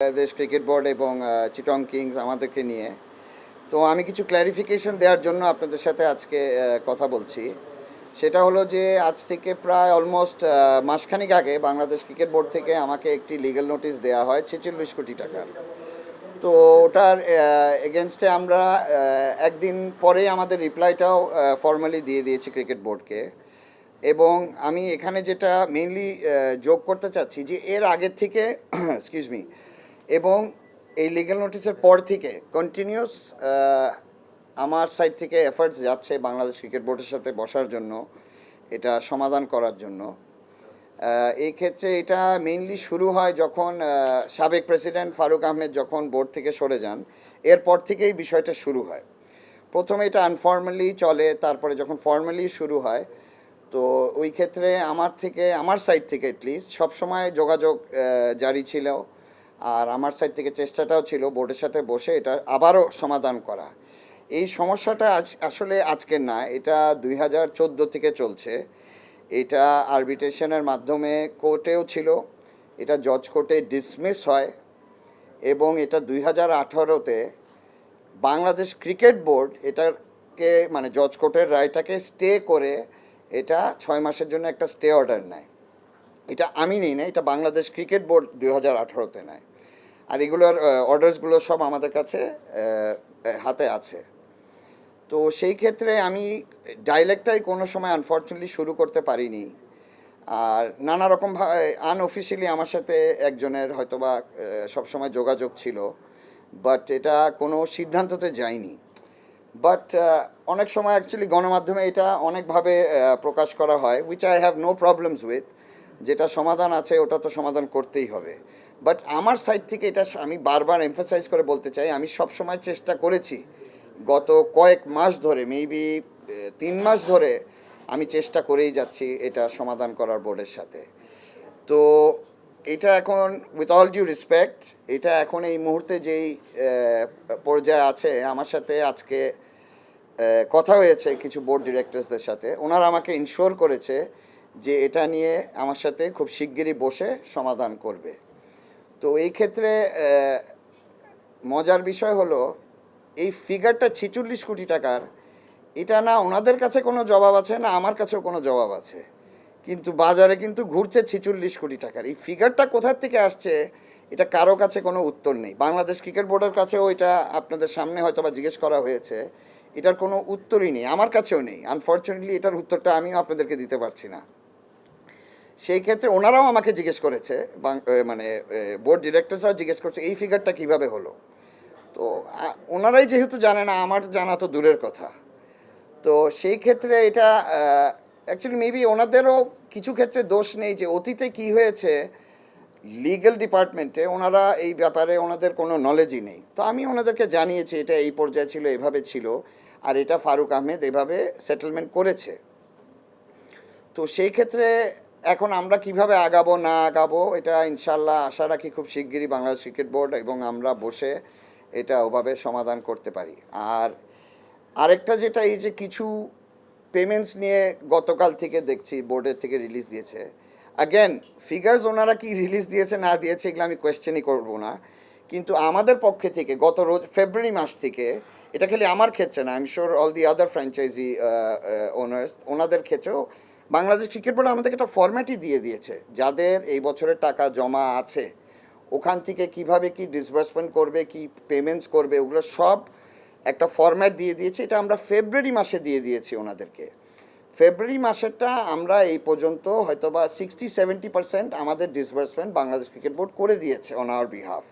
Bangladesh cricket board এবং চিটং Kings আমাদেরকে নিয়ে। তো আমি কিছু ক্ল্যারিফিকেশন দেওয়ার জন্য আপনাদের সাথে আজকে কথা বলছি। সেটা হলো যে, আজ থেকে প্রায় অলমোস্ট মাসখানিক আগে বাংলাদেশ ক্রিকেট বোর্ড থেকে আমাকে একটি লিগ্যাল নোটিশ দেওয়া হয় ছেচল্লিশ কোটি টাকার তো ওটার এগেনস্টে আমরা একদিন পরে আমাদের রিপ্লাইটাও ফর্মালি দিয়ে দিয়েছি ক্রিকেট বোর্ডকে। এবং আমি এখানে যেটা মেইনলি যোগ করতে চাচ্ছি যে, এর আগের থেকে এক্সকিউজ মি এবং এই লিগ্যাল নোটিসের পর থেকে কন্টিনিউস আমার সাইড থেকে এফার্টস যাচ্ছে বাংলাদেশ ক্রিকেট বোর্ডের সাথে বসার জন্য, এটা সমাধান করার জন্য। এই ক্ষেত্রে এটা মেইনলি শুরু হয় যখন সাবেক প্রেসিডেন্ট ফারুক আহমেদ যখন বোর্ড থেকে সরে যান, এরপর থেকেই বিষয়টা শুরু হয়। প্রথমে এটা আনফর্মালি চলে, তারপরে যখন ফর্মালি শুরু হয়, তো ওই ক্ষেত্রে আমার থেকে, আমার সাইড থেকে অ্যাটলিস্ট সবসময় যোগাযোগ জারি ছিল। আর আমার সাইড থেকে চেষ্টাটাও ছিল বোর্ডের সাথে বসে এটা আবারও সমাধান করা। এই সমস্যাটা আজ, আসলে আজকের না, এটা দুই হাজার চোদ্দ থেকে চলছে। এটা আরবিট্রেশনের মাধ্যমে কোর্টেও ছিল, এটা জজ কোর্টে ডিসমিস হয় এবং এটা দুই হাজার আঠারোতে বাংলাদেশ ক্রিকেট বোর্ড এটাকে মানে জজ কোর্টের রায়টাকে স্টে করে এটা ছয় মাসের জন্য একটা স্টে অর্ডার নেয়। এটা আমি নিই না এটা বাংলাদেশ ক্রিকেট বোর্ড দুই হাজার আঠারোতে নেয়। আর এগুলোর অর্ডারসগুলো সব আমাদের কাছে হাতে আছে। তো সেই ক্ষেত্রে আমি ডাইলেক্টটাই কোনো সময় আনফর্চুনেটলি শুরু করতে পারিনি। আর নানা রকম আনঅফিসিয়ালি আমার সাথে একজনের হয়তোবা সবসময় যোগাযোগ ছিল। বাট এটা কোনো সিদ্ধান্ততে যায়নি। বাট অনেক সময় অ্যাকচুয়ালি গণমাধ্যমে এটা অনেকভাবে প্রকাশ করা হয় which I have no problems with যেটা সমাধান আছে, ওটা তো সমাধান করতেই হবে। বাট আমার সাইড থেকে এটা আমি বারবার এমফাসাইজ করে বলতে চাই, আমি সব সময় চেষ্টা করেছি। গত কয়েক মাস ধরে মেবি তিন মাস ধরে আমি চেষ্টা করেই যাচ্ছি এটা সমাধান করার বোর্ডের সাথে। তো এটা এখন উইথ অল ডিউ রেসপেক্ট এটা এখন এই মুহূর্তে যেই পর্যায়ে আছে, আমার সাথে আজকে কথা হয়েছে কিছু বোর্ড ডিরেক্টরসদের সাথে। ওনারা আমাকে ইনশোর করেছে যে এটা নিয়ে আমার সাথে খুব শিগগিরই বসে সমাধান করবে। তো এই ক্ষেত্রে মজার বিষয় হলো, এই ফিগারটা ছেচল্লিশ কোটি টাকার, এটা না ওনাদের কাছে কোনো জবাব আছে, না আমার কাছেও কোনো জবাব আছে। কিন্তু বাজারে কিন্তু ঘুরছে ছেচল্লিশ কোটি টাকার। এই ফিগারটা কোথার থেকে আসছে, এটা কারও কাছে কোনো উত্তর নেই। বাংলাদেশ ক্রিকেট বোর্ডের কাছেও এটা আপনাদের সামনে হয়তো বা জিজ্ঞেস করা হয়েছে, এটার কোনো উত্তরই নেই, আমার কাছেও নেই। আনফর্চুনেটলি এটার উত্তরটা আমিও আপনাদেরকে দিতে পারছি না। সেই ক্ষেত্রে ওনারাও আমাকে জিজ্ঞেস করেছে মানে বোর্ড ডিরেক্টরসরাও জিজ্ঞেস করছে, এই ফিগারটা কীভাবে হলো? তো ওনারাই যেহেতু জানে না, আমার জানা তো দূরের কথা। তো সেই ক্ষেত্রে এটা অ্যাকচুয়ালি মেবি ওনাদেরও কিছু ক্ষেত্রে দোষ নেই যে অতীতে কি হয়েছে। লিগ্যাল ডিপার্টমেন্টে ওনারা এই ব্যাপারে ওনাদের কোনো নলেজই নেই। তো আমি ওনাদেরকে জানিয়েছি, এটা এই পর্যায়ে ছিল, এভাবে ছিল, আর এটা ফারুক আহমেদ এভাবে সেটেলমেন্ট করেছে। তো সেই ক্ষেত্রে এখন আমরা কীভাবে আগাবো, না আগাবো, এটা ইনশাল্লাহ আশা রাখি খুব শিগগিরই বাংলাদেশ ক্রিকেট বোর্ড এবং আমরা বসে এটা ওভাবে সমাধান করতে পারি। আর আরেকটা যেটা এই যে কিছু পেমেন্টস নিয়ে গতকাল থেকে দেখছি, বোর্ডের থেকে রিলিজ দিয়েছে। অ্যাগেন ফিগার্স ওনারা কি রিলিজ দিয়েছে, না দিয়েছে, এগুলো আমি কোয়েশ্চেনই করব না। কিন্তু আমাদের পক্ষে থেকে গত রোজ ফেব্রুয়ারি মাস থেকে, এটা খালি আমার ক্ষেত্রে না I am sure all the other franchise owners ওনাদের ক্ষেত্রেও বাংলাদেশ ক্রিকেট বোর্ড আমাদেরকে একটা ফর্ম্যাটই দিয়ে দিয়েছে, যাদের এই বছরের টাকা জমা আছে, ওখান থেকে কীভাবে কি ডিসবার্সমেন্ট করবে, কি পেমেন্টস করবে, ওগুলো সব একটা ফরম্যাট দিয়ে দিয়েছে। এটা আমরা ফেব্রুয়ারি মাসে দিয়ে দিয়েছি ওনাদেরকে। ফেব্রুয়ারি মাসেরটা আমরা এই পর্যন্ত হয়তোবা সিক্সটি সেভেন্টি পার্সেন্ট আমাদের ডিসবার্সমেন্ট বাংলাদেশ ক্রিকেট বোর্ড করে দিয়েছে অন আওয়ার বিহাফ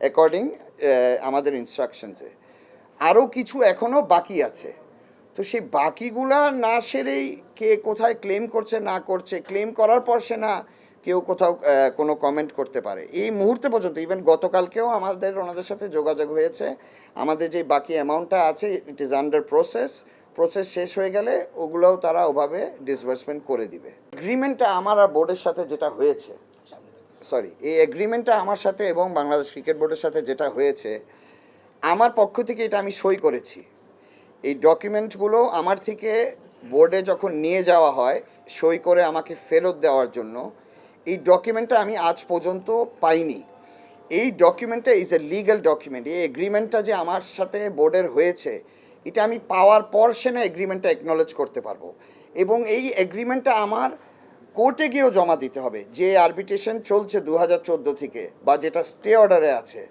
অ্যাকর্ডিং আমাদের ইনস্ট্রাকশনসে আরও কিছু এখনও বাকি আছে। তো সেই বাকিগুলা না সেরেই কে কোথায় ক্লেম করছে, না করছে ক্লেম করার পর সে না কেউ কোথাও কোনো কমেন্ট করতে পারে। এই মুহূর্তে পর্যন্ত ইভেন গতকালকেও আমাদের, ওনাদের সাথে যোগাযোগ হয়েছে। আমাদের যে বাকি অ্যামাউন্টটা আছে it is under process process শেষ হয়ে গেলে ওগুলোও তারা ওভাবে ডিসবার্সমেন্ট করে দিবে। এগ্রিমেন্টটা আমার আর বোর্ডের সাথে যেটা হয়েছে সরি এই এগ্রিমেন্টটা আমার সাথে এবং বাংলাদেশ ক্রিকেট বোর্ডের সাথে যেটা হয়েছে, আমার পক্ষ থেকে এটা আমি সই করেছি। এই ডকুমেন্টগুলো আমার থেকে বোর্ডে যখন নিয়ে যাওয়া হয়, সই করে আমাকে ফেরত দেওয়ার জন্য, এই ডকুমেন্টটা আমি আজ পর্যন্ত পাইনি। এই ডকুমেন্টটা ইজ এ লিগ্যাল ডকুমেন্ট এই এগ্রিমেন্টটা যে আমার সাথে বোর্ডের হয়েছে, এটা আমি পাওয়ার পর সে না এগ্রিমেন্টটা একনলেজ করতে পারব। এবং এই এগ্রিমেন্টটা আমার কোর্টে গিয়েও জমা দিতে হবে। যে আরবিট্রেশন চলছে দু হাজার চোদ্দ থেকে, বা যেটা স্টে অর্ডারে আছে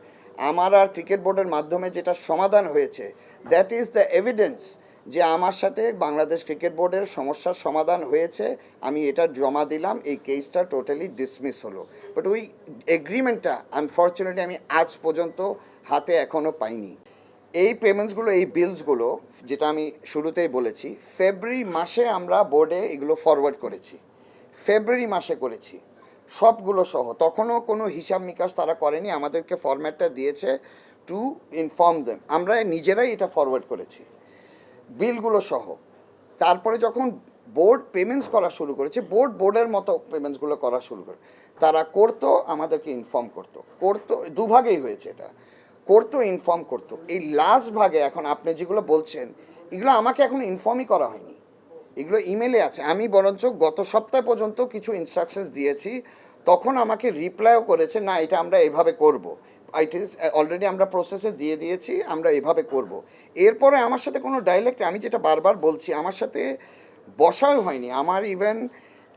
আমার আর ক্রিকেট বোর্ডের মাধ্যমে যেটা সমাধান হয়েছে দ্যাট ইজ দ্য এভিডেন্স যে আমার সাথে বাংলাদেশ ক্রিকেট বোর্ডের সমস্যার সমাধান হয়েছে, আমি এটা জমা দিলাম, এই কেসটা টোটালি ডিসমিস হলো। বাট ওই এগ্রিমেন্টটা আনফর্চুনেটলি আমি আজ পর্যন্ত হাতে এখনও পাইনি। এই পেমেন্টসগুলো এই বিলসগুলো যেটা আমি শুরুতেই বলেছি ফেব্রুয়ারি মাসে আমরা বোর্ডে এগুলো ফরওয়ার্ড করেছি। ফেব্রুয়ারি মাসে করেছি। সবগুলো সহ। তখনও কোনো হিসাব নিকাশ তারা করেনি, আমাদেরকে ফরম্যাটটা দিয়েছে টু ইনফর্ম দেম আমরা নিজেরাই এটা ফরওয়ার্ড করেছি। বিলগুলো সহ। তারপরে যখন বোর্ড পেমেন্টস করা শুরু করেছে বোর্ড বোর্ডের মতো পেমেন্টসগুলো করা শুরু করে। তারা করতো, আমাদেরকে ইনফর্ম করতো। করতো, দুভাগেই হয়েছে এটা। করতো ইনফর্ম করতো। এই লাস্ট ভাগে এখন আপনি যেগুলো বলছেন, এগুলো আমাকে এখন ইনফর্মই করা হয়নি। এগুলো ইমেলে আছে। আমি বরঞ্চ গত সপ্তাহ পর্যন্ত কিছু ইনস্ট্রাকশনস দিয়েছি। তখন আমাকে রিপ্লাইও করেছে, না, এটা আমরা এভাবে করব। ইট ইজ অলরেডি আমরা প্রসেসে দিয়ে দিয়েছি, আমরা এভাবে করব। এরপরে আমার সাথে কোনো ডাইলেক্ট আমি যেটা বারবার বলছি, আমার সাথে বসাও হয়নি। আমার ইভেন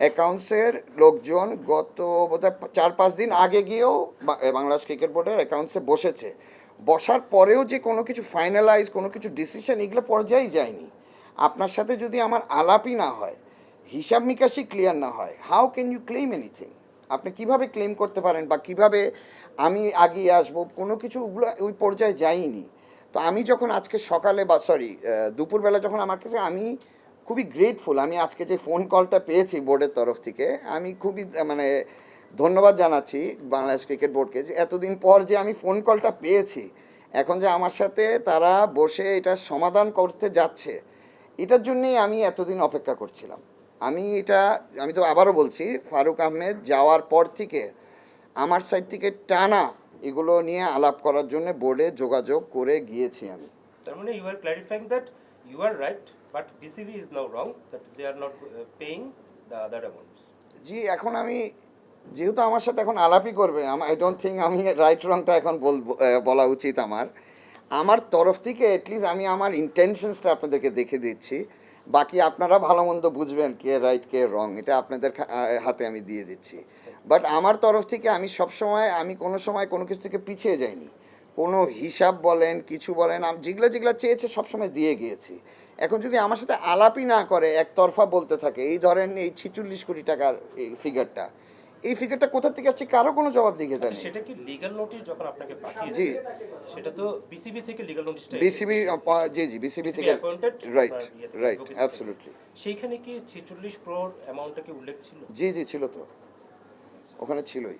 অ্যাকাউন্টসের লোকজন গত বোধহয় চার, পাঁচ দিন আগে গিয়েও বাংলাদেশ ক্রিকেট বোর্ডের অ্যাকাউন্টসে বসেছে। বসার পরেও যে কোনো কিছু ফাইনালাইজ কোনো কিছু ডিসিশন এগুলো পর্যায়েই যায়নি। আপনার সাথে যদি আমার আলাপই না হয়, হিসাব নিকাশই ক্লিয়ার না হয় how can you claim anything আপনি কীভাবে ক্লেম করতে পারেন বা কীভাবে আমি আগিয়ে আসব? কোনো কিছু ওগুলো ওই পর্যায়ে যাইনি তো আমি যখন আজকে সকালে বা সরি দুপুরবেলা যখন আমার কাছে, আমি খুবই গ্রেটফুল আমি আজকে যে ফোন কলটা পেয়েছি বোর্ডের তরফ থেকে, আমি খুবই মানে ধন্যবাদ জানাচ্ছি বাংলাদেশ ক্রিকেট বোর্ডকে যে এতদিন পর যে আমি ফোন কলটা পেয়েছি, এখন যে আমার সাথে তারা বসে এটা সমাধান করতে যাচ্ছে এটার জন্যেই আমি এতদিন অপেক্ষা করছিলাম। আমি এটা আমি তো আবারও বলছি ফারুক আহমেদ যাওয়ার পর থেকে আমার সাইড থেকে টানা এগুলো নিয়ে আলাপ করার জন্য বোর্ডে যোগাযোগ করে গিয়েছি আমি। তার মানে you are clarifying that you are right but BCB is now wrong that they are not paying the other amounts জি এখন আমি যেহেতু আমার সাথে এখন আলাপই করবে আই ডোন্ট থিঙ্ক আমি রাইট রংটা এখন বলব বলা উচিত আমার। আমার তরফ থেকে অ্যাটলিস্ট আমি আমার ইন্টেনশনসটা আপনাদেরকে দেখে দিচ্ছি। বাকি আপনারা ভালো মন্দ বুঝবেন কে রাইট কে রং এটা আপনাদের হাতে আমি দিয়ে দিচ্ছি। বাট আমার তরফ থেকে আমি সব সময়, আমি কোনো সময় কোনো কিছু থেকে পিছিয়ে যাইনি। কোনো হিসাব বলেন, কিছু বলেন, আমি, যেগুলো যেগুলো চেয়েছে সবসময় দিয়ে গিয়েছি। এখন যদি আমার সাথে আলাপই না করে, একতরফা বলতে থাকে, এই ধরেন এই ছিচল্লিশ কোটি টাকার এই ফিগারটা এই ফিগারটা কোথা থেকে আসছে কারও কোনো জবাব দিকে দেয়নি সেটা কি লিগ্যাল নোটিশ যখন আপনাকে পাঠিয়েছে? জি। সেটা তো বিসিবি থেকে লিগ্যাল নোটিশটা বিসিবি জি জি বিসিবি থেকে রাইট রাইট অ্যাবসলিউটলি সেইখানে কি ছেচল্লিশ ক্রোড় অ্যামাউন্টটা কি উল্লেখ ছিল? জি জি ছিল তো। ওখানে ছিলই।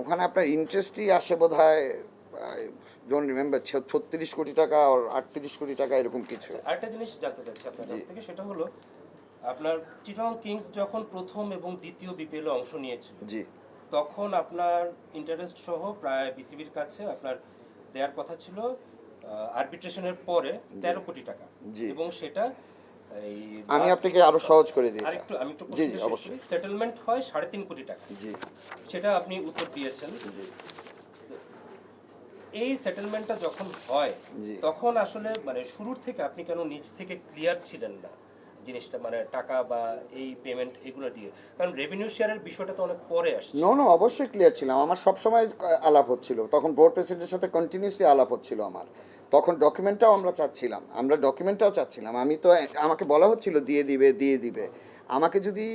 ওখানে আপনার ইন্টারেস্টই আসে বোধ হয় ডোন্ট রিমেম্বার ছত্রিশ কোটি টাকা আর আটত্রিশ কোটি টাকা এরকম কিছু। আরেকটা জিনিস জানতে চাচ্ছি আপনার কাছ থেকে সেটা হলো আপনার চিটং কিংস যখন প্রথম এবং দ্বিতীয় বিপিএল অংশ নিয়েছিল জি। তখন আপনার ইন্টারেস্ট সহ প্রায় বিসিবির কাছে আপনার দেওয়ার কথা ছিল আরবিট্রেশনের পরে তেরো কোটি টাকা। জি। এবং সেটা আমি আপনাকে আরও সহজ করে দিই। আরেকটু আমি একটু জি অবশ্যই। সেটেলমেন্ট হয় সাড়ে তিন কোটি টাকা। জি। সেটা আপনি উত্তর দিয়েছেন। জি। এই সেটেলমেন্টটা যখন হয় তখন আসলে মানে শুরুর থেকে আপনি কেন নিজ থেকে ক্লিয়ার ছিলেন না? জিনিসটা মানে টাকা বা এই পেমেন্ট এগুলো দিয়ে। কারণ রেভিনিউ শেয়ারের বিষয়টা তো অনেক পরে আসছে। নো নো অবশ্যই ক্লিয়ার ছিলাম। আমার সবসময় আলাপ হচ্ছিল। তখন বোর্ড প্রেসিডেন্টের সাথে কন্টিনিউসলি আলাপ হচ্ছিল আমার। তখন ডকুমেন্টটাও আমরা চাচ্ছিলাম। আমরা ডকুমেন্টটাও চাচ্ছিলাম। আমি তো আমাকে বলা হচ্ছিল, দিয়ে দিবে দিয়ে দিবে। আমাকে যদি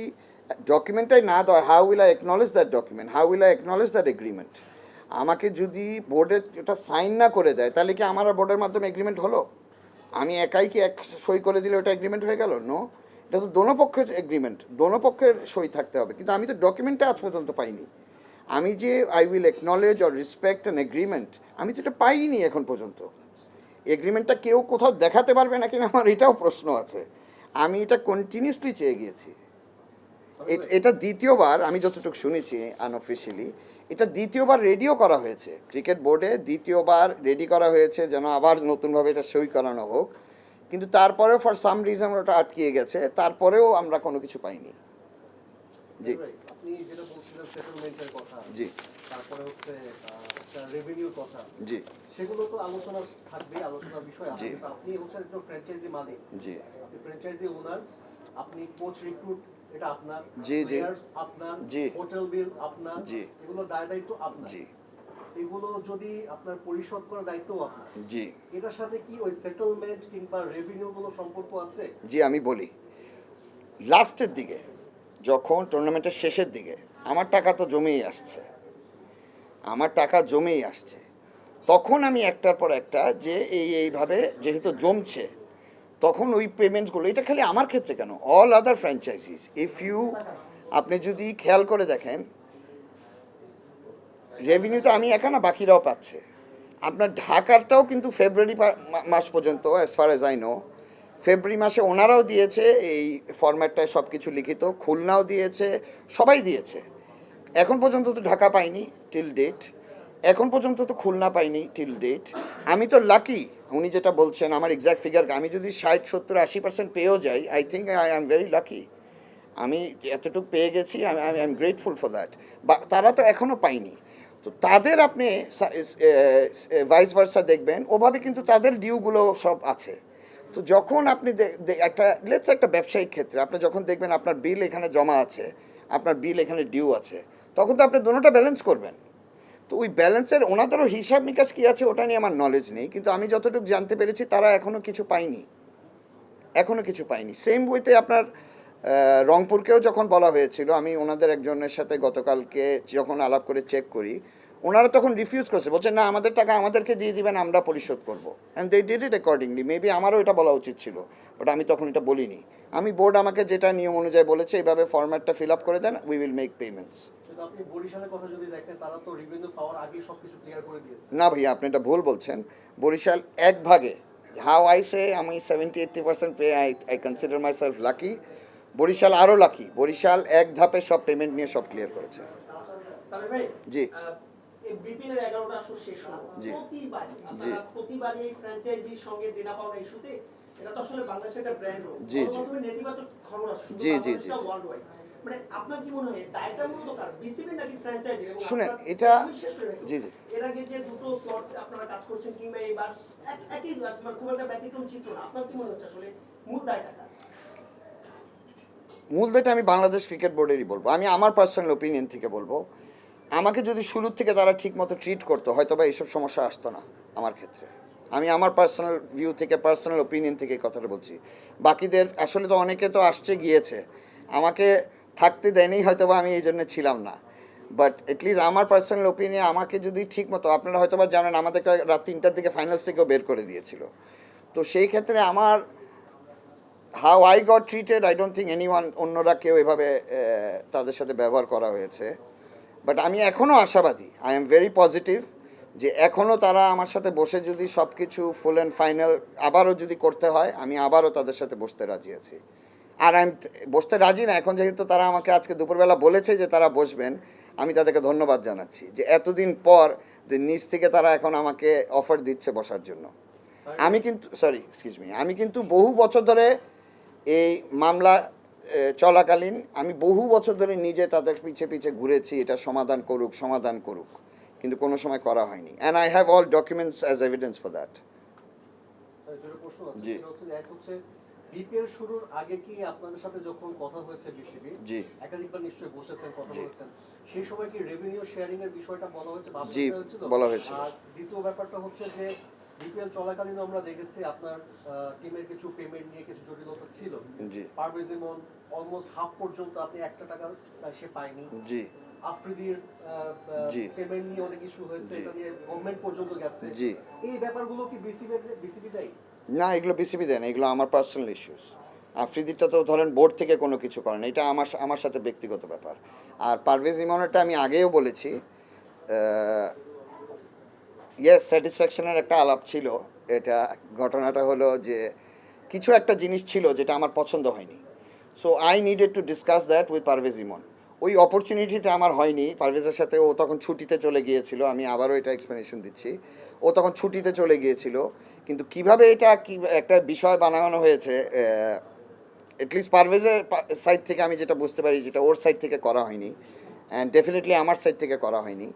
ডকুমেন্টটাই না দেয় how will I acknowledge that document how will I acknowledge that agreement আমাকে যদি বোর্ডের এটা সাইন না করে দেয়, তাহলে কি আমার বোর্ডের মাধ্যমে এগ্রিমেন্ট হলো? আমি একাই কি এক সই করে দিলে ওটা এগ্রিমেন্ট হয়ে গেল? নো এটা তো দোনো পক্ষের এগ্রিমেন্ট দোনো পক্ষের সই থাকতে হবে। কিন্তু আমি তো ডকুমেন্টটা আজ পর্যন্ত পাইনি। আমি যে I will acknowledge or respect an agreement আমি তো এটা পাইনি এখন পর্যন্ত। এগ্রিমেন্টটা কেউ কোথাও দেখাতে পারবে না কিনা আমার এটাও প্রশ্ন আছে। আমি এটা কন্টিনিউসলি চেয়ে গিয়েছি। এটা দ্বিতীয়বার আমি যতটুকু শুনেছি আনঅফিসিয়ালি এটা দ্বিতীয়বার রেডিও করা হয়েছে। ক্রিকেট বোর্ডে দ্বিতীয়বার রেডি করা হয়েছে যেন আবার নতুনভাবে এটা সই করানো হোক। কিন্তু তারপরেও ফর সাম রিজন ওটা আটকিয়ে গেছে তারপরেও আমরা কোনো কিছু পাইনি। জি। আপনি যেটা বলছিলেন বলছিলেন সেটেলমেন্টের কথা জি। তারপরে হচ্ছে রেভিনিউর কথা। জি। সেগুলো তো আলোচনা থাকবে আলোচনার বিষয় আছে। আপনি হচ্ছেন একজন ফ্র্যাঞ্চাইজি মালিক। জি। আপনি ফ্র্যাঞ্চাইজি ওনার আপনি কোচ রিক্রুট এটা আপনার জি, জি। আপনার জি। হোটেল বিল আপনার জি। এগুলো দায় দায়িত্ব আপনার। জি। এগুলো যদি আপনার পরিশোধ করার দায়িত্ব আপনার। জি। এটার সাথে কি ওই সেটেলমেন্ট কিংবা রেভিনিউ গুলো সম্পর্ক আছে? জি আমি বলি। লাস্টের দিকে যখন টুর্নামেন্টের শেষের দিকে আমার টাকা তো জমেই আসছে। আমার টাকা জমেই আসছে। তখন আমি একটার পর একটা যে এই এইভাবে যেহেতু জমছে তখন ওই পেমেন্টসগুলো এটা খালি আমার ক্ষেত্রে কেন? All other franchises if you আপনি যদি খেয়াল করে দেখেন রেভিনিউ তো আমি একা না, বাকিরাও পাচ্ছে। আপনার ঢাকারটাও কিন্তু ফেব্রুয়ারি মাস পর্যন্ত as far as I know ফেব্রুয়ারি মাসে ওনারাও দিয়েছে, এই ফরম্যাটটায় সব কিছু লিখিত, খুলনাও দিয়েছে, সবাই দিয়েছে। এখন পর্যন্ত তো ঢাকা পাইনি টিল ডেট এখন পর্যন্ত তো খুলনা পাইনি টিল ডেট আমি তো লাকি উনি যেটা বলছেন, আমার এক্সাক্ট ফিগার আমি যদি ষাট, সত্তর, আশি পার্সেন্ট পেয়েও যাই I think I am very lucky আমি এতটুকু পেয়ে গেছি I am grateful for that বা তারা তো এখনও পাইনি। তো তাদের আপনি ভাইস ভার্সা দেখবেন, ওভাবে কিন্তু তাদের ডিউগুলো সব আছে। তো যখন আপনি একটা লেটস একটা ব্যবসায়িক ক্ষেত্রে আপনি যখন দেখবেন আপনার বিল এখানে জমা আছে, আপনার বিল এখানে ডিউ আছে, তখন তো আপনি দুটোটা ব্যালেন্স করবেন। তো ওই ব্যালেন্সের ওনাদেরও হিসাব নিকাশ কী আছে ওটা নিয়ে আমার নলেজ নেই, কিন্তু আমি যতটুকু জানতে পেরেছি তারা এখনও কিছু পায়নি। এখনও কিছু পাইনি সেম বইতে আপনার রংপুরকেও যখন বলা হয়েছিল, আমি ওনাদের একজনের সাথে গতকালকে যখন আলাপ করে চেক করি, ওনারা তখন রিফিউজ করছে। বলছে, না, আমাদের টাকা আমাদেরকে দিয়ে দিবেন, আমরা পরিশোধ করব। And they did it accordingly maybe আমারও এটা বলা উচিত ছিল বাট আমি তখন এটা বলিনি। আমি বোর্ড আমাকে যেটা নিয়ম অনুযায়ী বলেছে, এইভাবে ফরম্যাটটা ফিল আপ করে দেন উই উইল মেক পেমেন্টস আপনি বরিশালের কথা যদি দেখেন তারা তো রেভিনিউ পাওয়ার আগে সবকিছু ক্লিয়ার করে দিয়েছে। না ভাইয়া আপনি এটা ভুল বলছেন। বরিশাল এক ভাগে হাউ আই সে আমি seventy eighty percent pay I I consider myself lucky Barishal আরও লাকি বরিশাল এক ধাপে সব পেমেন্ট নিয়ে সব ক্লিয়ার করেছে। জি। আহ, এই বিপিএল এর এগারোটা আসর শেষ হলো। জি। জি। আপনারা প্রতিবারই এই ফ্র্যাঞ্চাইজির সঙ্গে দেনা পাওনা ইস্যুতে এটা তো আসলে বাংলাদেশের একটা ব্র্যান্ড হোক জি, জি। নেতিবাচক খবর আসে জি, জি, জি, মানে শুনেন, এটা-। জি, জি। এর আগে যে দুটো স্লট আপনারা কাজ করছেন কিংবা এবার একই মানে খুব একটা ব্যতিক্রম চিত্র আপনার কি মনে হচ্ছে আসলে মূল দায়টা মূল দায়টা আমি বাংলাদেশ ক্রিকেট বোর্ডেরই বলব। আমি আমার পার্সোনাল ওপিনিয়ন থেকে বলব। আমাকে যদি শুরুর থেকে তারা ঠিক মতো ট্রিট করতো হয়তো বা এইসব সমস্যা আসতো না আমার ক্ষেত্রে। আমি আমার পার্সোনাল ভিউ থেকে পার্সোনাল ওপিনিয়ন থেকে এই কথাটা বলছি। বাকিদের আসলে তো অনেকে তো আসছে গিয়েছে। আমাকে থাকতে দেয়নি হয়তো বা আমি এই জন্য ছিলাম না। বাট এটলিস্ট আমার পার্সোনাল ওপিনিয়ন আমাকে যদি ঠিক মতো, আপনারা হয়তো বা জানেন, আমাদেরকে রাত তিনটার দিকে ফাইনালস থেকেও বের করে দিয়েছিল। তো সেই ক্ষেত্রে আমার how I got treated I don't think any one অন্যরা কেউ এভাবে তাদের সাথে ব্যবহার করা হয়েছে। বাট আমি এখনও আশাবাদী আই এম ভেরি পজিটিভ যে এখনও তারা আমার সাথে বসে যদি সব কিছু ফুল অ্যান্ড ফাইনাল আবারও যদি করতে হয়, আমি আবারও তাদের সাথে বসতে রাজি আছি। আর আমি বসতে রাজি না এখন যেহেতু তারা আমাকে আজকে দুপুরবেলা বলেছে যে তারা বসবেন আমি তাদেরকে ধন্যবাদ জানাচ্ছি যে এতদিন পর যে নিজ থেকে তারা এখন আমাকে অফার দিচ্ছে বসার জন্য। আমি কিন্তু সরি এক্সকিউজ মি আমি কিন্তু বহু বছর ধরে এই মামলা চলাকালীন আমি বহু বছর ধরে নিজে তাদের পিছে পিছে ঘুরেছি এটা সমাধান করুক সমাধান করুক কিন্তু কোনো সময় করা হয়নি। And I have all documents as evidence for that G. BPL শুরুর আগে কি আপনাদের সাথে যখন কথা হয়েছে বিসিবি জি। একাধিকবার নিশ্চয়ই বসেছেন কথা বলেছেন সেই সময় কি রেভিনিউ শেয়ারিং এর বিষয়টা বলা হয়েছে জি, বলা হয়েছিল। আর দ্বিতীয় ব্যাপারটা হচ্ছে যে বিপিএল চলাকালীন আমরা দেখেছি আপনার টিমের কিছু পেমেন্ট নিয়ে কিছু জটিলতা ছিল জি। পারভেজ ইমন অলমোস্ট হাফ পর্যন্ত আপনি একটা টাকা সে পায়নি জি আফ্রিদির পেমেন্ট নিয়ে অনেক ইস্যু হয়েছে এটা নিয়ে গভর্নমেন্ট পর্যন্ত গেছে জি। এই ব্যাপারগুলো কি বিসিবি বিসিবি দেয় না, এগুলো বিসিবি দেয় না, এগুলো আমার পার্সোনাল ইস্যুস আফ্রিদিটা তো ধরেন বোর্ড থেকে কোনো কিছু করেন এটা আমার আমার সাথে ব্যক্তিগত ব্যাপার। আর পারভেজ ইমনেরটা আমি আগেও বলেছি ইয়েস স্যাটিসফ্যাকশনের একটা আলাপ ছিল। এটা ঘটনাটা হলো যে কিছু একটা জিনিস ছিল যেটা আমার পছন্দ হয়নি। So I needed to discuss that with Parvez Emon ওই অপরচুনিটিটা আমার হয়নি। পারভেজের সাথে ও তখন ছুটিতে চলে গিয়েছিল, আমি আবারও এটা এক্সপ্লেনেশন দিচ্ছি। ও তখন ছুটিতে চলে গিয়েছিল। কিন্তু কীভাবে এটা কি একটা বিষয় বানানো হয়েছে এটলিস্ট পারভেজের সাইড থেকে আমি যেটা বুঝতে পারি যেটা ওর সাইড থেকে করা হয়নি অ্যান্ড ডেফিনেটলি আমার সাইড থেকে করা হয়নি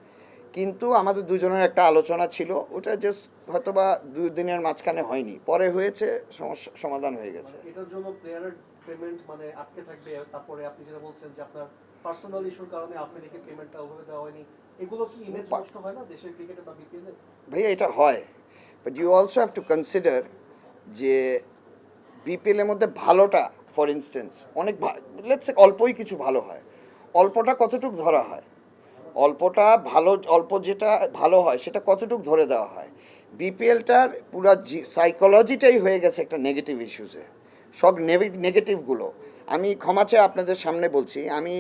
কিন্তু আমাদের দুজনের একটা আলোচনা ছিল ওটা জাস্ট হয়তো বা দুদিনের মাঝখানে হয়নি পরে হয়েছে সমস্যা সমাধান হয়ে গেছে। এটার জন্য প্লেয়ারের পেমেন্ট মানে আটকে থাকবে তারপরে আপনি যেটা বলছেন যে আপনার পার্সোনাল ইস্যুর কারণে আফ্রিদিকে পেমেন্টটা ওভাবে দেওয়া হয়নি এগুলো কি ইমেজ নষ্ট হয় না দেশের ক্রিকেটে বা বিপিএলে ভাইয়া এটা হয়। But you also have to consider যে বিপিএলের মধ্যে ভালোটা ফর ইনস্টেন্স অনেক লেটস অল্পই কিছু ভালো হয়। অল্পটা কতটুকু ধরা হয়? অল্পটা ভালো, অল্প যেটা ভালো হয়, সেটা কতটুকু ধরে দেওয়া হয়? বিপিএলটার পুরো সাইকোলজিটাই হয়ে গেছে একটা নেগেটিভ ইস্যুসে সব নেগেটিভগুলো আমি ক্ষমা চেয়ে আপনাদের সামনে বলছি, আমি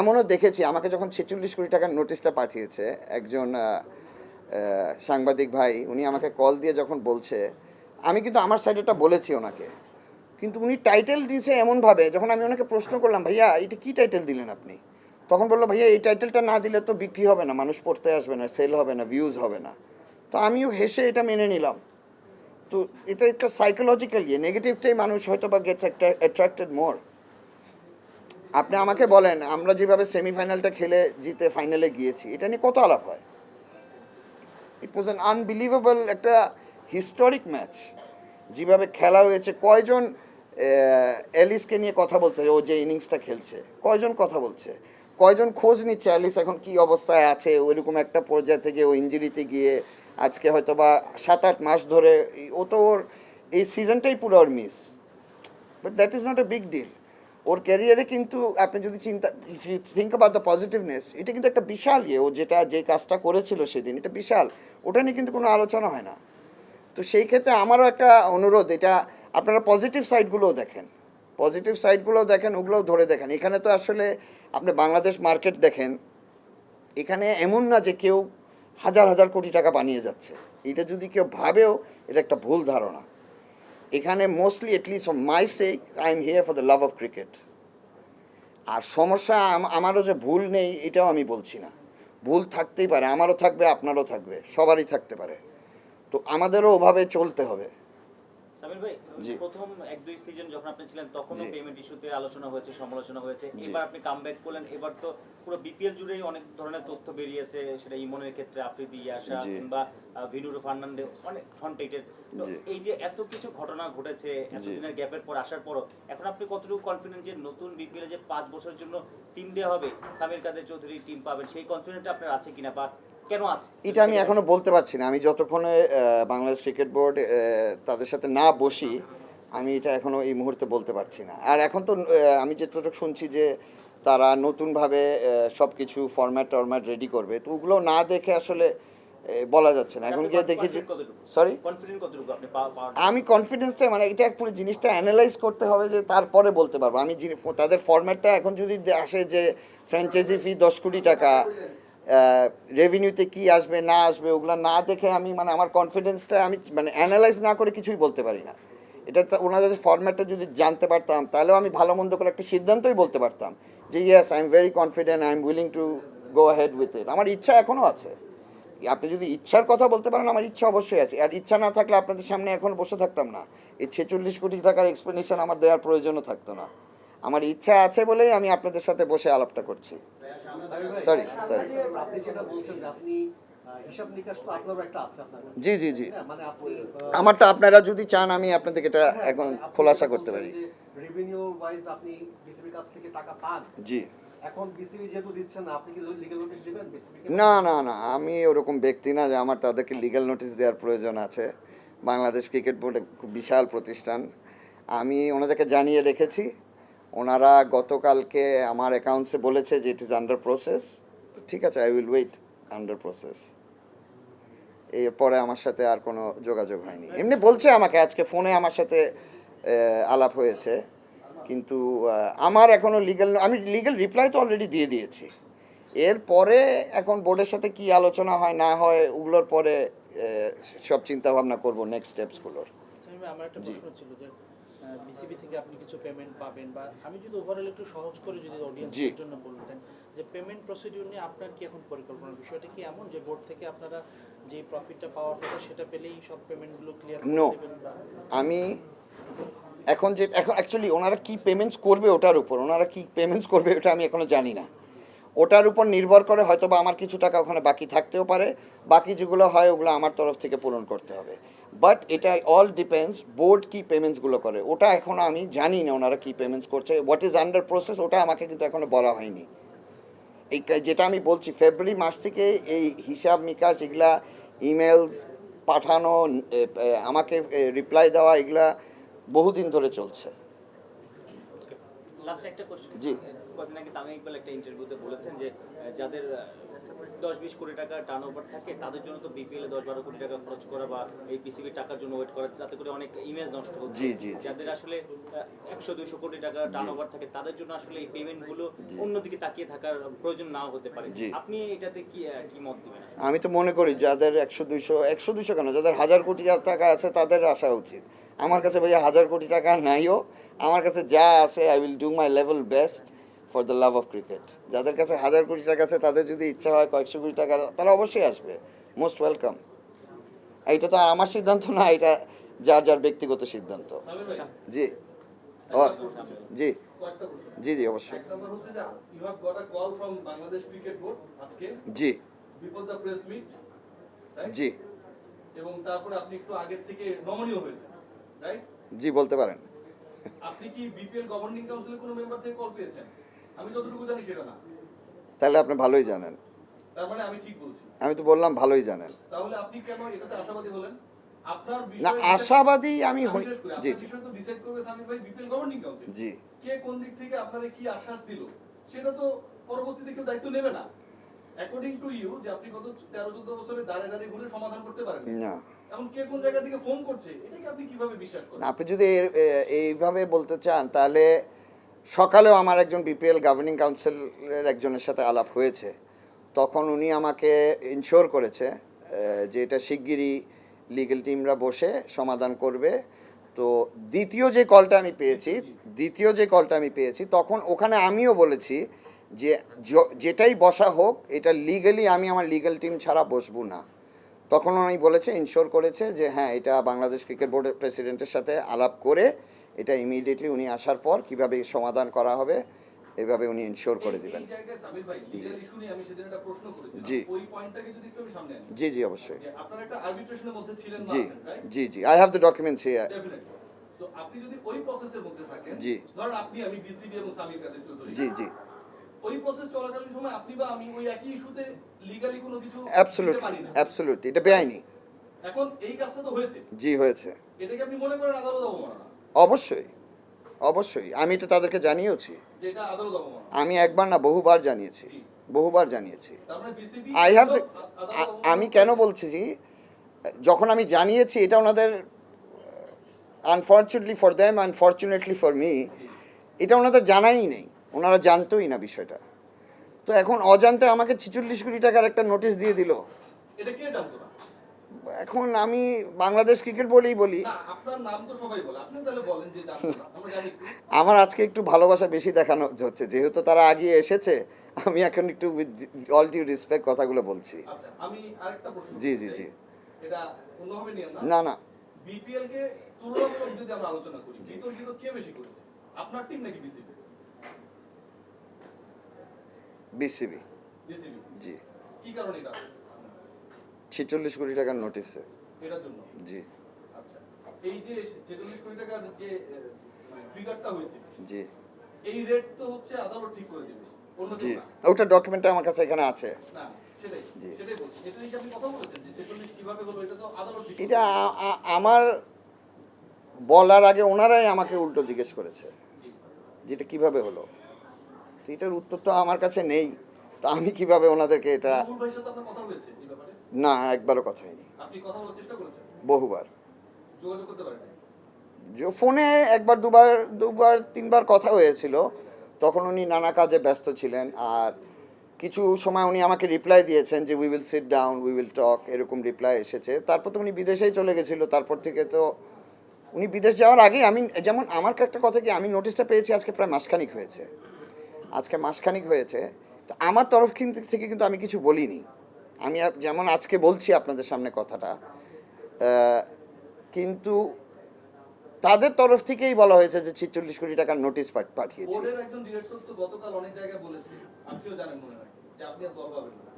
এমনও দেখেছি, আমাকে যখন ছেচল্লিশ কোটি টাকার নোটিশটা পাঠিয়েছে, একজন সাংবাদিক ভাই, উনি আমাকে কল দিয়ে যখন বলছে, আমি কিন্তু আমার সাইডেটা বলেছি ওনাকে। কিন্তু উনি টাইটেল দিয়েছে এমনভাবে, যখন আমি ওনাকে প্রশ্ন করলাম, ভাইয়া, এটা কি টাইটেল দিলেন আপনি? তখন বলল, ভাইয়া, এই টাইটেলটা না দিলে তো বিক্রি হবে না, মানুষ পড়তে আসবে না সেল হবে না ভিউজ হবে না। তো আমিও হেসে এটা মেনে নিলাম। তো এটা একটা সাইকোলজিক্যাল ইয়ে নেগেটিভটাই মানুষ হয়তো বা গেটস একটা অ্যাট্রাক্টেড মোর আপনি আমাকে বলেন, আমরা যেভাবে সেমিফাইনালটা খেলে, জিতে ফাইনালে গিয়েছি, এটা নিয়ে কত আলাপ হয়? ইট ওয়াজ অ্যান আনবিলিভেবল একটা হিস্টোরিক ম্যাচ যেভাবে খেলা হয়েছে, কয়জন অ্যালিসকে নিয়ে কথা বলছে, ও যে ইনিংসটা খেলছে, কয়জন কথা বলছে? কয়জন খোঁজ নিচ্ছে অ্যালিস এখন কি অবস্থায় আছে? ওইরকম একটা পর্যায় থেকে ও ইঞ্জুরিতে গিয়ে আজকে হয়তো বা সাত আট মাস ধরে, ও তো ওর, এই সিজনটাই পুরো ওর miss but that is not a big deal ওর ক্যারিয়ারে কিন্তু আপনি যদি চিন্তা if you think about the positiveness এটা কিন্তু একটা বিশাল ইয়ে। ও যেটা, যে কাজটা করেছিল সেদিন, এটা বিশাল। ওটা নিয়ে কিন্তু কোনো আলোচনা হয় না। তো সেই ক্ষেত্রে আমারও একটা অনুরোধ, এটা আপনারা পজিটিভ সাইডগুলোও দেখেন। পজিটিভ সাইডগুলোও দেখেন, ওগুলোও ধরে দেখেন। এখানে তো আসলে আপনি বাংলাদেশ মার্কেট দেখেন, এখানে এমন না যে কেউ হাজার হাজার কোটি টাকা বানিয়ে যাচ্ছে। এটা যদি কেউ ভাবেও, এটা একটা ভুল ধারণা। এখানে mostly at least my say I am here for the love of cricket আর সমস্যা আমারও যে ভুল নেই, এটাও আমি বলছি না। ভুল থাকতেই পারে, আমারও থাকবে, আপনারও থাকবে, সবারই থাকতে পারে। তো আমাদেরও ওভাবে চলতে হবে। সামির ভাই প্রথম এক দুই সিজন যখন আপনি ছিলেন তখনও পেমেন্ট ইস্যুতে আলোচনা হয়েছে সমালোচনা হয়েছে। এবার আপনি কামব্যাক করলেন এবার তো পুরো বিপিএল জুড়েই অনেক ধরনের তথ্য বেরিয়েছে সেটা ইমনের ক্ষেত্রে আফ্রিদি ইয়াসা কিংবা ভিনুরো ফার্নান্ডে অনেক ফন্টেটেড তো এই যে এত কিছু ঘটনা ঘটেছে এতদিনের গ্যাপের পর আসার পরও এখন আপনি কতটুকু কনফিডেন্ট যে নতুন বিপিএল যে পাঁচ বছরের জন্য টিম দেওয়া হবে সামির কাদের চৌধুরী টিম পাবেন সেই কনফিডেন্টটা আপনার আছে কিনা? বা কেন আছে? এটা আমি এখনও বলতে পারছি না। আমি যতক্ষণে বাংলাদেশ ক্রিকেট বোর্ড তাদের সাথে না বসি আমি এটা এখনও এই মুহূর্তে বলতে পারছি না। আর এখন তো আমি যেটুকু শুনছি যে তারা নতুনভাবে সব কিছু ফরম্যাট টরম্যাট রেডি করবে। তো ওগুলো না দেখে আসলে বলা যাচ্ছে না। এখন গিয়ে দেখি যে সরি আমি কনফিডেন্সটা মানে এটা পুরো জিনিসটা অ্যানালাইজ করতে হবে যে তারপরে বলতে পারব। আমি তাদের ফরম্যাটটা এখন যদি আসে যে ফ্র্যাঞ্চাইজি ফি দশ কোটি টাকা রেভিনিউতে কি আসবে, না আসবে, ওগুলো না দেখে আমি মানে আমার কনফিডেন্সটা আমি মানে অ্যানালাইজ না করে কিছুই বলতে পারি না। এটা তো ওনাদের ফরম্যাটটা যদি জানতে পারতাম, তাহলেও আমি ভালো মন্দ করে একটা সিদ্ধান্তই বলতে পারতাম যে yes I am very confident I am willing to go head with it আমার ইচ্ছা এখনও আছে। আপনি যদি ইচ্ছার কথা বলতে পারেন, আমার ইচ্ছা অবশ্যই আছে। আর ইচ্ছা না থাকলে আপনাদের সামনে এখন বসে থাকতাম না। এই ছেচল্লিশ কোটি টাকার এক্সপ্লেনেশন আমার দেওয়ার প্রয়োজনও থাকতো না। আমার ইচ্ছা আছে বলেই আমি আপনাদের সাথে বসে আলাপটা করছি। আপনি যেটা বলছেন আপনি আপনার কাছে। জি জি জি। হ্যাঁ, মানে আমারটা আপনারা যদি চান আমি আপনাদেরকে এটা হ্যাঁ, এখন খোলাসা করতে পারি। রেভিনিউ ওয়াইজ আপনি বিসিবির কাছ থেকে টাকা পান। জি। এখন বিসিবি যেহেতু দিচ্ছেন না আপনি কি লিগ্যাল নোটিশ দিবেন না না না আমি ওরকম ব্যক্তি না যে আমার তাদেরকে লিগ্যাল নোটিশ দেওয়ার প্রয়োজন আছে। বাংলাদেশ ক্রিকেট বোর্ড খুব বিশাল প্রতিষ্ঠান। আমি ওনাদেরকে জানিয়ে রেখেছি ওনারা গতকালকে আমার অ্যাকাউন্টসে বলেছে যে ইট ইজ আন্ডার প্রসেস ঠিক আছে I will wait under process এরপরে আমার সাথে আর কোনো যোগাযোগ হয়নি। এমনি বলছে আমাকে আজকে ফোনে আমার সাথে আলাপ হয়েছে। কিন্তু আমার এখনও লিগ্যাল আমি লিগাল রিপ্লাই তো অলরেডি দিয়ে দিয়েছি। এরপরে এখন বোর্ডের সাথে কি আলোচনা হয় না হয় ওগুলোর পরে সব চিন্তা ভাবনা করব নেক্সট স্টেপসগুলোর আচ্ছা, আমার একটা প্রশ্ন ছিল যে বিসিবি থেকে আপনি কিছু পেমেন্ট পাবেন বা আমি যদি ওভারঅল একটু সহজ করে যদি। অডিয়েন্সের জন্য বলতেন যে পেমেন্ট প্রসিডিউর নিয়ে আপনার কি এখন পরিকল্পনা? বিষয়টা কি এমন যে বোর্ড থেকে আপনারা যে প্রফিটটা পাওয়ার কথা সেটা পেলেই সব পেমেন্টগুলো ক্লিয়ার বা আমি এখন যে এখন অ্যাকচুয়ালি ওনারা কি পেমেন্টস করবে ওটার উপর? ওনারা কি পেমেন্টস করবে ওটা আমি এখনও জানি না। ওটার উপর নির্ভর করে হয়তো বা আমার কিছু টাকা ওখানে বাকি থাকতেও পারে। বাকি যেগুলো হয়, ওগুলো আমার তরফ থেকে পূরণ করতে হবে। বাট এটা অল ডিপেন্ডস বোর্ড কি পেমেন্টসগুলো করে। ওটা এখনও আমি জানি না ওনারা কী পেমেন্টস করছে। হোয়াট ইজ আন্ডার প্রসেস ওটা আমাকে কিন্তু এখনও বলা হয়নি। এই যেটা আমি বলছি ফেব্রুয়ারি মাস থেকে এই হিসাব নিকাশ, এগুলা ইমেলস পাঠানো আমাকে রিপ্লাই দেওয়া, এগুলা বহুদিন ধরে চলছে। লাস্ট একটা কোশ্চেন জি। কদিন আগে তামিম ইকবাল একটা ইন্টারভিউতে বলেছেন যে যাদের দশ বিশ কোটি টাকা টার্ন ওভার থাকে তাদের জন্য তো বিপিএল এ দশ বারো কোটি টাকা খরচ করা বা এই পিসিবি টাকার জন্য ওয়েট করা যাতে করে অনেক ইমেজ নষ্ট হচ্ছে জি, জি, যাদের আসলে একশো দুইশো কোটি টাকা টার্ন ওভার থাকে তাদের জন্য আসলে এই পেমেন্টগুলো অন্যদিকে তাকিয়ে থাকার প্রয়োজন নাও হতে পারে। আপনি এটাতে কি কি মত দিবেন? আমি তো মনে করি যাদের একশো দুইশো একশো দুইশো কেন যাদের হাজার কোটি টাকা আছে তাদের আসা উচিত। আমার কাছে ভাইয়া হাজার কোটি টাকা নাইও। আমার কাছে যা আছে I will do my level best for the love of cricket যাদের কাছে হাজার কোটি টাকা আছে তাদের যদি ইচ্ছা হয় কয়েকশো কোটি টাকা তারা অবশ্যই আসবে। মোস্ট ওয়েলকাম এইটা তো আমার সিদ্ধান্ত না এটা যার যার ব্যক্তিগত সিদ্ধান্ত। জি। ও জি। জি জি অবশ্যই। জি। জি। এবং তারপরে আপনি একটু আগের থেকে নমনীয় রাইট জি বলতে পারেন। আপনি কি বিপিএল গভর্নিং কাউন্সিলের কোনো মেম্বার থেকে কল পেয়েছেন? আমি যতটুকু জানি সেটা না। তাহলে আপনি ভালোই জানেন। তার মানে আমি ঠিক বলছি। আমি তো বললাম ভালোই জানেন। তাহলে আপনি কেন এটাতে আশাবাদী হলেন? না আশাবাদী আমি হই জি জি। জি। কে কোন দিক থেকে আপনাদের কি আশ্বাস দিল? সেটা তো পরবর্তীতে কেউ দায়িত্ব নেবে না। অ্যাকর্ডিং টু ইউ যে আপনি গত তেরো চোদ্দ বছরে দাঁড়িয়ে দাঁড়িয়ে ঘুরে সমাধান করতে পারেন না। আপনি যদি এর- এইভাবে বলতে চান তাহলে সকালেও আমার একজন বিপিএল গভর্নিং কাউন্সিলের একজনের সাথে আলাপ হয়েছে। তখন উনি আমাকে ইনশোর করেছে যে এটা শিগগিরই লিগেল টিমরা বসে সমাধান করবে। তো দ্বিতীয় যে কলটা আমি পেয়েছি দ্বিতীয় যে কলটা আমি পেয়েছি তখন ওখানে আমিও বলেছি যে যেটাই বসা হোক এটা লিগালি আমি আমার লিগ্যাল টিম ছাড়া বসবো না। তখন উনি বলেছে ইনশোর করেছে যে হ্যাঁ এটা বাংলাদেশ ক্রিকেট বোর্ডের প্রেসিডেন্টের সাথে আলাপ করে এটা ইমিডিয়েটলি উনি আসার পর কীভাবে সমাধান করা হবে এভাবে উনি ইনশোর করে দিবেন। জি। জি। জি অবশ্যই। জি জি জি। I have the documents here জি। জি জি। ওই প্রসেস চলাকালীন সময় আপনি বা আমি ওই একই ইস্যুতে লিগালি কোনো কিছু না। অ্যাবসলুটলি এটা বেআইনি। এখন এই কাজটা তো হয়েছে। জি হয়েছে। এটাকে আপনি মনে করেন আদালত অবমাননা? অবশ্যই অবশ্যই। আমি তো তাদেরকে জানিয়েছি। যেটা আদালত অবমাননা। আমি একবার না বহুবার জানিয়েছি। বহুবার জানিয়েছি। মানে আই হ্যাভ আমি কেন বলছি যখন আমি জানিয়েছি এটা ওনাদের unfortunately for them unfortunately for me এটা ওনাদের জানাই নেই। ওনারা জানতোই না বিষয়টা। তো এখন অজান্তে আমাকে ছিচল্লিশ কোটি টাকার একটা নোটিশ দিয়ে দিল। এখন আমি বাংলাদেশ ক্রিকেট বলেই বলি। আমরা আজকে একটু ভালোবাসা বেশি দেখানো হচ্ছে। যেহেতু তারা আগিয়ে এসেছে আমি এখন একটু অল ডিউ রেসপেক্ট কথাগুলো বলছি। আচ্ছা জি, জি, জি। না? না না। বিপিএল কে তুলনামূলক যদি আমরা আলোচনা করি বিতর্কিত কে বেশি করেছে? আপনার টিম নাকি বিসিবি বিসিবি। জি। কি কারণে এটা? ছেচল্লিশ কোটি টাকার জন্য? জি। আচ্ছা। এই যে কোটি টাকার যে ফিগারটা হয়েছে জি। এই রেট তো হচ্ছে আদালত ঠিক করে দেবে। জি। ওটা ডকুমেন্টটা আমার কাছে এখানে আছে। না জি। এটা আমার বলার আগে ওনারাই আমাকে উল্টো জিজ্ঞেস করেছে। যেটা কীভাবে হলো? তো এটার উত্তর তো আমার কাছে নেই। তো আমি কীভাবে ওনাদেরকে এটা না একবারও কথা হয়নি। বহুবার। ফোনে একবার দুবার দুবার তিনবার কথা হয়েছিল। তখন উনি নানা কাজে ব্যস্ত ছিলেন আর কিছু সময় উনি আমাকে রিপ্লাই দিয়েছেন যে we will sit down we will talk এরকম রিপ্লাই এসেছে। তারপর তো উনি বিদেশেই চলে গেছিল তারপর থেকে তো উনি বিদেশ যাওয়ার আগে আমি যেমন আমার একটা কথা কি আমি নোটিশটা পেয়েছি আজকে প্রায় মাসখানিক হয়েছে। আজকে মাসখানিক হয়েছে তো আমার তরফ কিন্তু থেকে কিন্তু আমি কিছু বলিনি। আমি যেমন আজকে বলছি আপনাদের সামনে কথাটা কিন্তু তাদের তরফ থেকেই বলা হয়েছে যে ছিচল্লিশ কোটি টাকার নোটিশ পাঠিয়েছি।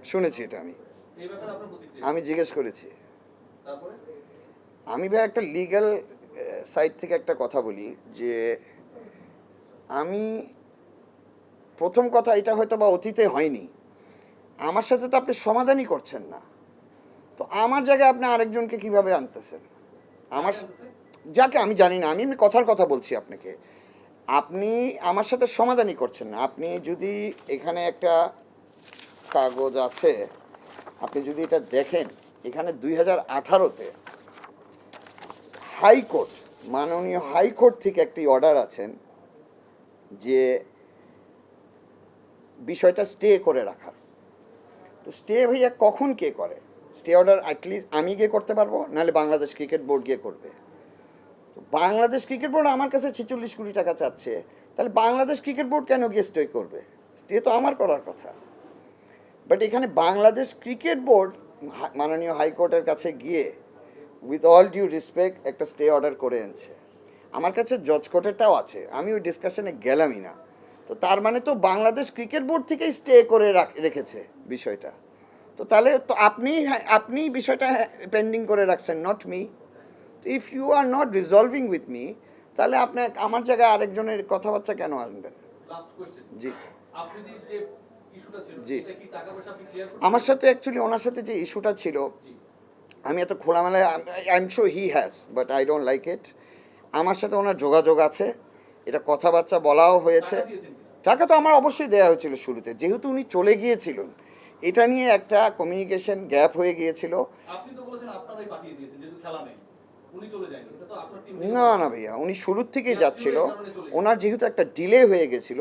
শুনেছি এটা আমি। আমি জিজ্ঞেস করেছি। আমি ভাই একটা লিগ্যাল সাইড থেকে একটা কথা বলি যে আমি প্রথম কথা এটা হয়তো বা অতীতে হয়নি। আমার সাথে তো আপনি সমাধানই করছেন না। তো আমার জায়গায় আপনি আরেকজনকে কীভাবে আনতেছেন? আমার যাকে আমি জানি না আমি কথার কথা বলছি আপনাকে। আপনি আমার সাথে সমাধানই করছেন না। আপনি যদি এখানে একটা কাগজ আছে আপনি যদি এটা দেখেন এখানে দুই হাজার আঠারোতে হাইকোর্ট মাননীয় হাইকোর্ট থেকে একটি অর্ডার আছেন যে বিষয়টা স্টে করে রাখার তো স্টে ভাইয়া কখন কে করে? স্টে অর্ডার অ্যাটলিস্ট আমি গিয়ে করতে পারব, নাহলে বাংলাদেশ ক্রিকেট বোর্ড গিয়ে করবে। তো বাংলাদেশ ক্রিকেট বোর্ড আমার কাছে ছেচল্লিশ কোটি টাকা চাচ্ছে, তাহলে বাংলাদেশ ক্রিকেট বোর্ড কেন গিয়ে স্টে করবে? স্টে তো আমার করার কথা। বাট এখানে বাংলাদেশ ক্রিকেট বোর্ড মাননীয় হাইকোর্টের কাছে গিয়ে উইথ অল ডিউ রেসপেক্ট একটা স্টে অর্ডার করে এনেছে। আমার কাছে জজ কোর্টেরটাও আছে, আমি ওই ডিসকাশনে গেলামই না। তো তার মানে তো বাংলাদেশ ক্রিকেট বোর্ড থেকেই স্টে করে রাখ- রেখেছে বিষয়টা। তো তাহলে তো আপনি আপনি বিষয়টা পেন্ডিং করে রাখছেন not me if you are not resolving with me তাহলে আপনি আমার জায়গায় আরেকজনের কথাবার্তা কেন আনবেন? জি। জি। আমার সাথে অ্যাকচুয়ালি ওনার সাথে যে ইস্যুটা ছিল আমি এত খোলামেলায় I am sure he has but I don't like it আমার সাথে ওনার যোগাযোগ আছে এটা কথাবার্তা বলাও হয়েছে। টাকা তো আমার অবশ্যই দেওয়া হয়েছিল শুরুতে। যেহেতু উনি চলে গিয়েছিলেন এটা নিয়ে একটা কমিউনিকেশন গ্যাপ হয়ে গিয়েছিল। না না ভাইয়া উনি শুরুর থেকেই যাচ্ছিল। ওনার যেহেতু একটা ডিলে হয়ে গেছিল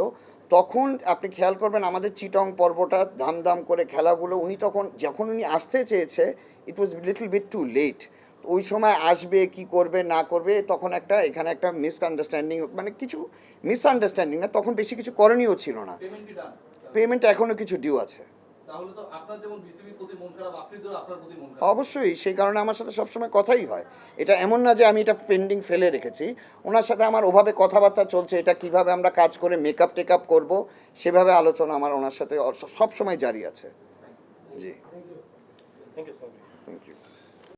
তখন আপনি খেয়াল করবেন আমাদের চিটং পর্বটা ধামধাম করে খেলাগুলো উনি তখন যখন উনি আসতে চেয়েছে it was little bit too late ওই সময় আসবে কি করবে না করবে তখন একটা এখানে একটা মিসআন্ডারস্ট্যান্ডিং মানে কিছু মিসআন্ডারস্ট্যান্ডিং না তখন বেশি কিছু করণীয় ছিল না। পেমেন্ট এখনও কিছু ডিউ আছে। অবশ্যই সেই কারণে আমার সাথে সবসময় কথাই হয়। এটা এমন না যে আমি এটা পেন্ডিং ফেলে রেখেছি। ওনার সাথে আমার ওভাবে কথাবার্তা চলছে এটা কীভাবে আমরা কাজ করে মেকআপ টেকআপ করব সেভাবে আলোচনা আমার ওনার সাথে সবসময় জারি আছে। জি।